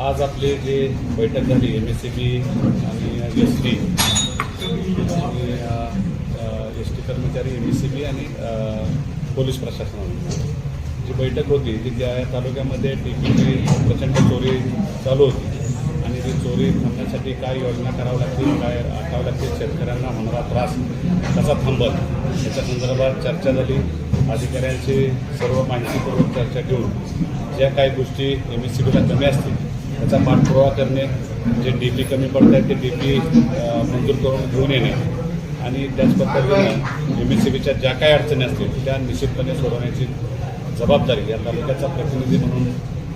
आज आपली जी बैठक झाली एम एस सी बी आणि एस टी आणि एस टी कर्मचारी एम एस सी बी आणि पोलीस प्रशासनाने जी बैठक होती ती त्या तालुक्यामध्ये टी पीची प्रचंड चोरी चालू होती. आणि ती चोरी थांबण्यासाठी काय योजना करावं लागतील काय आखावं लागतील शेतकऱ्यांना होणारा त्रास कसा थांबल याच्या संदर्भात चर्चा झाली. अधिकाऱ्यांची सर्व माहितीपूर्वक चर्चा घेऊन ज्या काही गोष्टी एम एस सी बीला कमी असतील त्याचा पाठपुरावा करणे जे डी पी कमी पडत आहेत ते डी पी मंजूर करून घेऊन येणे. आणि त्याच पद्धतीनं एम एस सी बीच्या ज्या काही अडचणी असतील त्या निश्चितपणे सोडवण्याची जबाबदारी या तालुक्याचा प्रतिनिधी म्हणून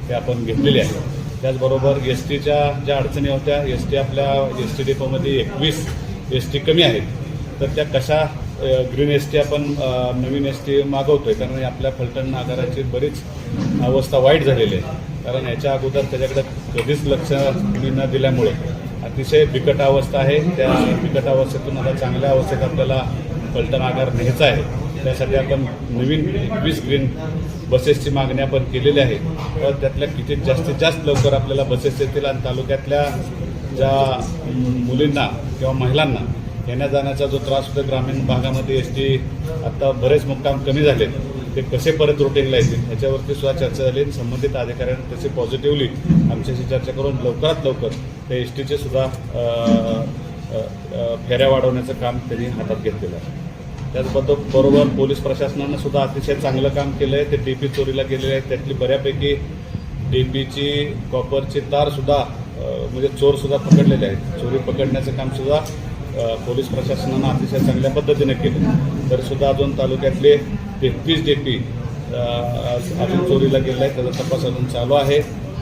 ते आपण घेतलेली आहे. त्याचबरोबर एस टीच्या ज्या अडचणी होत्या एस टी आपल्या एस टी डेपोमध्ये एकवीस एस टी कमी आहेत. तर त्या कशा ग्रीन एस टी आपण नवीन एस टी मागवतो आहे कारण आपल्या फलटण आगाराची बरीच अवस्था वाईट झालेली आहे. कारण याच्या अगोदर त्याच्याकडे कधीच लक्ष न दिल्यामुळे अतिशय बिकट अवस्था आहे. त्या बिकट अवस्थेतून आता चांगल्या अवस्थेत आपल्याला पलटण आगार न्यायचा आहे. त्यासाठी आपण नवीन वीस ग्रीन बसेसची मागणी आपण केलेली आहे. तर त्यातल्या किती जास्तीत जास्त लवकर आपल्याला बसेस येतील आणि तालुक्यातल्या ज्या मुलींना किंवा महिलांना येण्या जाण्याचा जो त्रास होतो ग्रामीण भागामध्ये एस टी आत्ता बरेच मुक्काम कमी झाले ते कसे परत रुटीनला येतील ह्याच्यावरती सुद्धा चर्चा झाली आणि संबंधित अधिकाऱ्यांनी तसे पॉझिटिव्हली आमच्याशी चर्चा करून लवकरात लवकर त्या एस टीचे सुद्धा फेऱ्या वाढवण्याचं काम त्यांनी हातात घेतलेलं आहे. त्याचबद्दल बरोबर पोलीस प्रशासनानं सुद्धा अतिशय चांगलं काम केलं आहे ते डी पी चोरीला गेलेले आहेत. त्यातली बऱ्यापैकी डी पीची कॉपरची तारसुद्धा म्हणजे चोरसुद्धा पकडलेले आहेत. चोरी पकडण्याचं कामसुद्धा पोलीस प्रशासनानं अतिशय चांगल्या पद्धतीने केलं तरीसुद्धा अजून तालुक्यातले तेहतीस डी पी अजून चोरीला गेलं आहे त्याचा तपास अजून चालू आहे.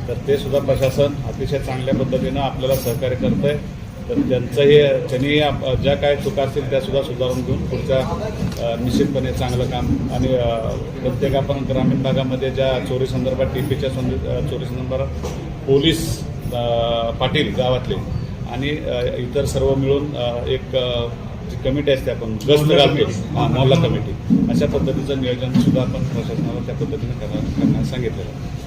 तर ते सुद्धा प्रशासन अतिशय चांगल्या पद्धतीनं आपल्याला सहकार्य करतं आहे तर त्यांचंही त्यांनी ज्या काय चुका असतील त्यासुद्धा सुधारून घेऊन पुढच्या निश्चितपणे चांगलं काम आणि प्रत्येक आपण ग्रामीण भागामध्ये ज्या चोरी संदर्भात टीपीच्या चोरी संदर्भात पोलीस पाटील गावातले आणि इतर सर्व मिळून एक जी कमिटी असते आपण गस्त घालतो. हां मोहल्ला कमिटी. अशा पद्धतीचं नियोजन सुद्धा आपण प्रशासनाला त्या पद्धतीनं करणार करण्यास सांगितलेलं आहे.